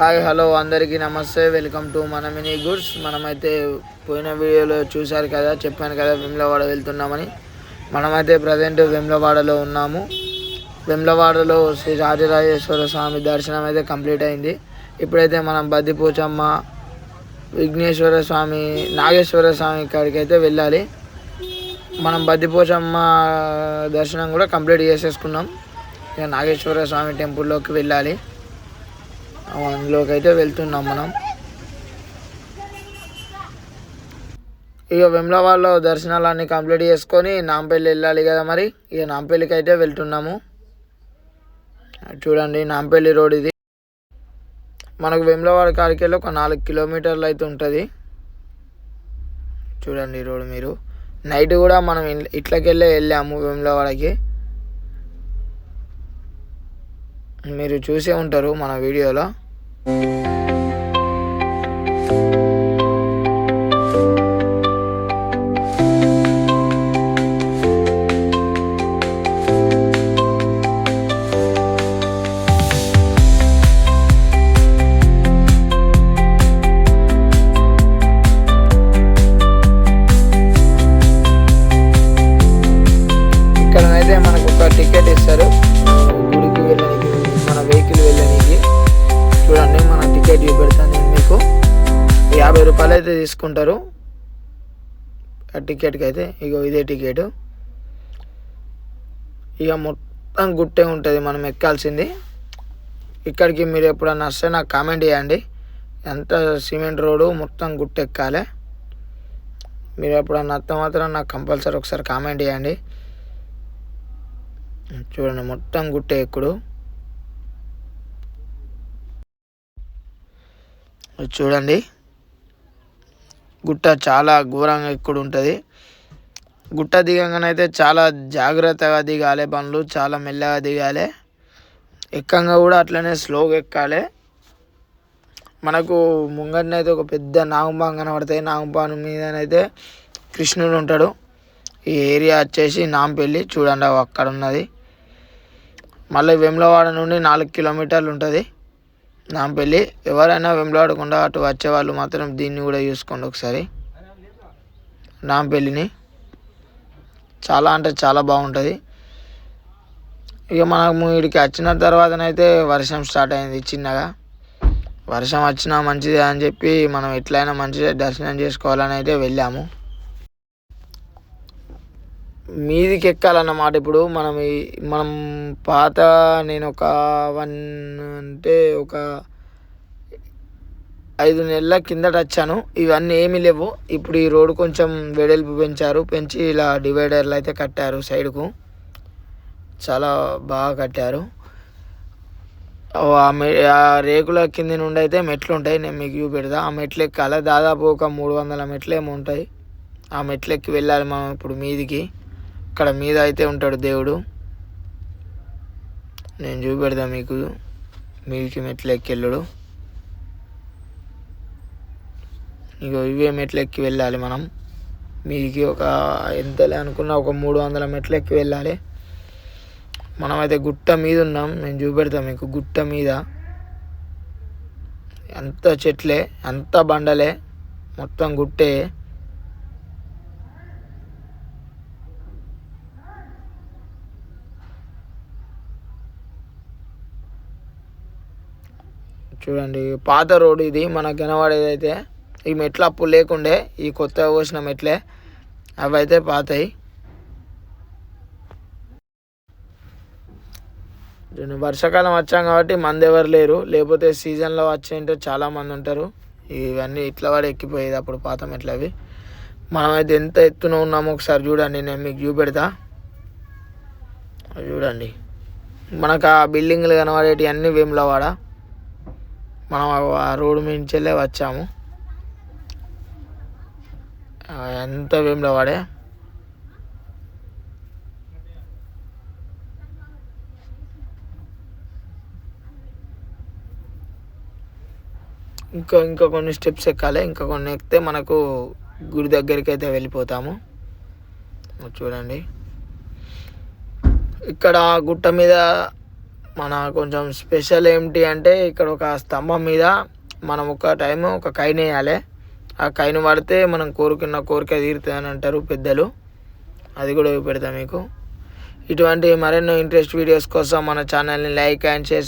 Hi hello అందరికీ నమస్తే. Welcome to మన మినీ గుడ్స్. మనమైతే పోయిన వీడియోలో చూశారు కదా చెప్పాను కదా వెమ్లవాడ వెళ్తున్నామని. మనమైతే ప్రజెంట్ వెమ్లవాడలో ఉన్నాము. వెమ్లవాడలో శ్రీ రాజరాజేశ్వర స్వామి దర్శనం అయితే కంప్లీట్ అయింది. ఇప్పుడైతే మనం బద్దిపోచమ్మ విఘ్నేశ్వర స్వామి నాగేశ్వర స్వామి కాడికి అయితే వెళ్ళాలి. మనం బద్దిపోచమ్మ దర్శనం కూడా కంప్లీట్ చేసేసుకున్నాం. ఇక నాగేశ్వర స్వామి టెంపుల్లోకి వెళ్ళాలి. అందులోకి అయితే వెళ్తున్నాం మనం. ఇక వెమ్లవాడలో దర్శనాలన్నీ కంప్లీట్ చేసుకొని నాంపల్లి వెళ్ళాలి కదా మరి. ఇక నాంపల్లికి అయితే వెళ్తున్నాము. చూడండి నాంపల్లి రోడ్ ఇది. మనకు వెమ్లవాడ కాడికెళ్ళి ఒక నాలుగు కిలోమీటర్లు అయితే ఉంటుంది. చూడండి రోడ్ మీరు. నైట్ కూడా మనం ఇట్లకెళ్ళే వెళ్ళాము వెమ్లవాడకి. మీరు చూసే ఉంటారు మన వీడియోలో. thank you. రూపాయలు అయితే తీసుకుంటారు. ఆ టికెట్కి అయితే ఇగో ఇదే టికెట్ ఇక మొత్తం గుట్టే ఉంటుంది మనం ఎక్కాల్సింది. ఇక్కడికి మీరు ఎప్పుడన్నా వస్తే నాకు కామెంట్ చేయండి. ఎంత సిమెంట్ రోడ్డు మొత్తం గుట్టెక్కాలి మీరు ఎప్పుడన్నా వస్తే మాత్రం నాకు కంపల్సరీ ఒకసారి కామెంట్ చేయండి. చూడండి మొత్తం గుట్టే ఎక్కుడు. చూడండి. గుట్ట చాలా ఘోరంగా ఎక్కుడు ఉంటుంది. గుట్ట దిగంగానైతే చాలా జాగ్రత్తగా దిగాలి బండ్లు చాలా మెల్లగా దిగాలి. ఎక్కంగా కూడా అట్లనే స్లోగా ఎక్కాలి. మనకు ముంగటనైతే ఒక పెద్ద నాగంపాం కనబడతాయి. నాగంపాను మీదనైతే కృష్ణుడు ఉంటాడు. ఈ ఏరియా వచ్చేసి నాంపల్లి. చూడండి అవి అక్కడ ఉన్నది. మళ్ళీ వెమ్లవాడ నుండి నాలుగు కిలోమీటర్లు ఉంటుంది. నాంపల్లి ఎవరైనా వెమ్లవాడకుండా అటు వచ్చే వాళ్ళు మాత్రం దీన్ని కూడా చూసుకోండి ఒకసారి. నాంపల్లిని చాలా అంటే చాలా బాగుంటుంది. ఇక మనము ఇక్కడికి వచ్చిన తర్వాతనైతే వర్షం స్టార్ట్ అయింది చిన్నగా. వర్షం వచ్చినా మంచిదే అని చెప్పి మనం ఎట్లయినా మంచిగా దర్శనం చేసుకోవాలని అయితే వెళ్ళాము. మీదికి ఎక్కాలన్నమాట ఇప్పుడు మనం మనం పాత నేను ఒక వన్ అంటే ఒక ఐదు నెలల కిందట వచ్చాను. ఇవన్నీ ఏమీ లేవు. ఇప్పుడు ఈ రోడ్డు కొంచెం వెడల్పు పెంచారు. పెంచి ఇలా డివైడర్లు అయితే కట్టారు సైడ్కు. చాలా బాగా కట్టారు. ఆ మె ఆ రేకుల కింద నుండి అయితే మెట్లు ఉంటాయి. నేను మీకు చూపెడతా. ఆ మెట్లు ఎక్కాలి? దాదాపు ఒక మూడు వందల మెట్లు ఏమో ఉంటాయి. ఆ మెట్లు ఎక్కి వెళ్ళాలి మనం ఇప్పుడు మీదికి. అక్కడ మీద అయితే ఉంటాడు దేవుడు. నేను చూపెడతా మీకు. మీదికి మెట్లు ఎక్కి వెళ్ళడు ఇగో ఇవే మెట్లు ఎక్కి వెళ్ళాలి మనం. మీదికి ఒక ఎంతలే అనుకున్నా ఒక మూడు వందల మెట్లు ఎక్కి వెళ్ళాలి. మనమైతే గుట్ట మీద ఉన్నాం. నేను చూపెడతా మీకు గుట్ట మీద. అంత చెట్లే అంత బండలే మొత్తం గుట్టే. చూడండి పాత రోడ్ ఇది మనకు కనబడేదైతే ఈ మెట్లు అప్పుడు లేకుండే ఈ కొత్తగా పోసిన మెట్లే. అవి అయితే పాతాయి. చూడండి, వర్షాకాలం వచ్చాం కాబట్టి మంది ఎవరు లేరు. లేకపోతే సీజన్లో వచ్చేంటే చాలామంది ఉంటారు. ఇవన్నీ ఇట్లా వాడు ఎక్కిపోయేది అప్పుడు పాత మెట్లు అవి. మనమైతే ఎంత ఎత్తున ఉన్నామో ఒకసారి చూడండి నేను మీకు చూపెడతా. చూడండి. మనకు ఆ బిల్డింగ్లు కనబడేటి అన్నీ వేములవాడ. మనం ఆ- రోడ్డు రోడ్డు మించెల్లే వచ్చాము. ఎంత వేమిలో వాడే ఇంకా ఇంకా కొన్ని స్టెప్స్ ఎక్కాలి. ఇంకా కొన్ని ఎక్కితే మనకు గుడి దగ్గరికి అయితే వెళ్ళిపోతాము. చూడండి. ఇక్కడ గుట్ట మీద మన కొంచెం స్పెషల్ ఏమిటి అంటే ఇక్కడ ఒక స్తంభం మీద మనం ఒక టైం ఒక కైన్ వేయాలి. ఆ కైను పడితే మనం కోరుకున్న కోరిక తీరుతుంది అని అంటారు పెద్దలు. అది కూడా పెడతా మీకు. ఇటువంటి మరెన్నో ఇంట్రెస్ట్ వీడియోస్ కోసం మన ఛానల్ని లైక్ అండ్ షేర్